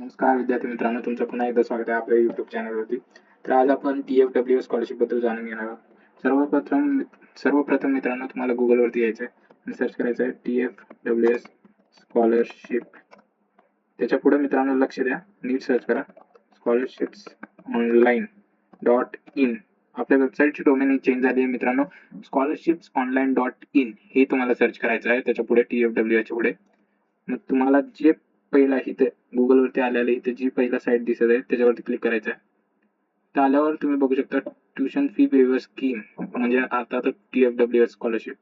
नमस्कार विद्यार्थी मित्रांनो तुमचं पुन्हा एकदा स्वागत आहे आपल्या युट्यूब चॅनलवरती तर आज आपण टी एफ डब्ल्यू स्कॉलरशिपबद्दल जाणून घेणार आहोत. सर्वप्रथम सर्वप्रथम मित्रांनो तुम्हाला गुगलवरती यायचं आहे सर्च करायचं आहे T F W S scholarship त्याच्या पुढे मित्रांनो लक्ष द्या. नीट सर्च करा. स्कॉलरशिप्स ऑनलाईन डॉट इन आपल्या वेबसाईटची डोमेन चेंज झाली आहे मित्रांनो. स्कॉलरशिप्स ऑनलाईन डॉट इन हे तुम्हाला सर्च करायचं आहे. त्याच्या पुढे टी एफ डब्ल्यू याच्यापुढे. मग तुम्हाला जे पहिला इथे गुगलवरती आलेलं इथे जी पहिला साईट दिसत आहे त्याच्यावरती क्लिक करायचं आहे. तर आल्यावर तुम्ही बघू शकता ट्युशन फी वेवर स्कीम म्हणजे आता तर T F W S scholarship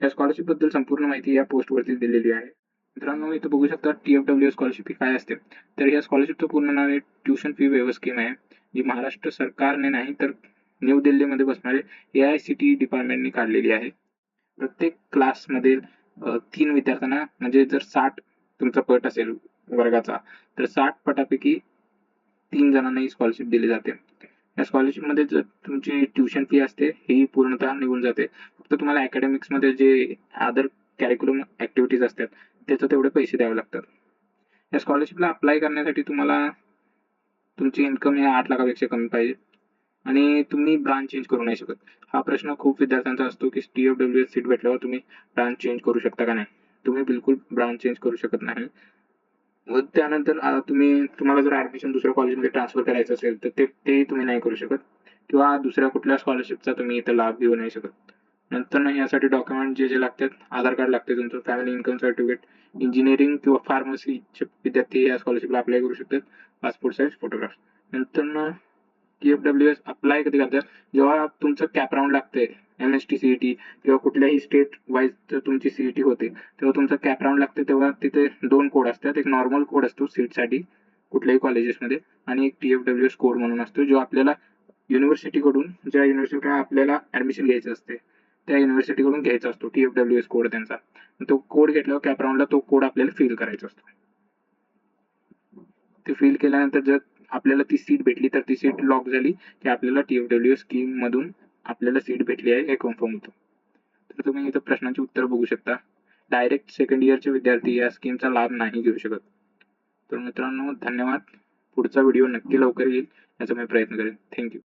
या स्कॉलरशिपबद्दल संपूर्ण माहिती या पोस्टवरती दिलेली आहे. मित्रांनो इथं बघू शकता T F W S scholarship ही काय असते? तर या स्कॉलरशिपचं पूर्ण नाव आहे ट्युशन फी वेवर स्कीम आहे. जी महाराष्ट्र सरकारने नाही तर न्यू दिल्लीमध्ये बसणारे ए आय सी टी डिपार्टमेंटने काढलेली आहे. प्रत्येक क्लासमधील तीन विद्यार्थ्यांना म्हणजे जर साठ तुमचा पट असेल वर्गाचा तर साठ पटापैकी तीन जणांना ही स्कॉलरशिप दिली जाते. या स्कॉलरशिपमध्ये जर तुमची ट्युशन फी असते ही पूर्णतः निघून जाते. फक्त तुम्हाला अकॅडमिक्समध्ये मध्ये जे अदर कॅरिक्युलम ऍक्टिव्हिटीज असतात त्याचं तेवढे पैसे द्यावे लागतात. या स्कॉलरशिपला अप्लाय करण्यासाठी तुम्हाला तुमची इन्कम हे आठ लाखापेक्षा कमी पाहिजे. आणि तुम्ही ब्रांच चेंज करू नाही शकत. हा प्रश्न खूप विद्यार्थ्यांचा असतो की T F W S seat भेटल्यावर तुम्ही ब्रांच चेंज करू शकता का नाही? तुम्ही बिलकुल ब्रांच चेंज करू शकत नाही. व त्यानंतर तुम्ही तुम्हाला जर ऍडमिशन दुसऱ्या कॉलेजमध्ये ट्रान्सफर करायचं असेल तर ते तेही तुम्ही नाही करू शकत. किंवा दुसऱ्या कुठल्या स्कॉलरशिपचा तुम्ही इथं लाभ घेऊ नाही शकत. नंतर ना यासाठी डॉक्युमेंट जे जे लागतात आधार कार्ड लागते तुमचं फॅमिली इन्कम सर्टिफिकेट इंजिनिअरिंग किंवा फार्मसीचे विद्यार्थी या स्कॉलरशिपला अप्लाय करू शकतात. पासपोर्ट साईज फोटोग्राफ नंतर P T F W S apply कधी करतात? जेव्हा तुमचं कॅप राऊंड लागते एम एस टी सीईटी किंवा कुठल्याही स्टेट वाईज जर तुमची सीईटी होते तेव्हा तुमचा कॅप राऊंड लागते तेव्हा तिथे दोन कोड असतात. एक नॉर्मल कोड असतो सीटसाठी कुठल्याही कॉलेजेसमध्ये आणि एक T F W S code म्हणून असतो जो आपल्याला युनिव्हर्सिटीकडून ज्या युनिव्हर्सिटीला आपल्याला ऍडमिशन घ्यायचं असते त्या युनिव्हर्सिटीकडून घ्यायचा असतो T F W S code त्यांचा. तो कोड घेतल्यावर कॅप राऊंडला तो कोड आपल्याला फिल करायचा असतो. ते फिल केल्यानंतर जर आपल्याला ती सीट भेटली तर ती सीट लॉक झाली की आपल्याला टी एफ डब्ल्यू स्कीम मधून आपल्याला सीट भेटली आहे हे कन्फर्म होतं. तर तुम्ही इथं प्रश्नांची उत्तर बघू शकता. डायरेक्ट सेकंड इयरचे विद्यार्थी या स्कीमचा लाभ नाही घेऊ शकत. तर मित्रांनो धन्यवाद. पुढचा व्हिडिओ नक्की लवकर येईल याचा मी प्रयत्न करेन. थँक्यू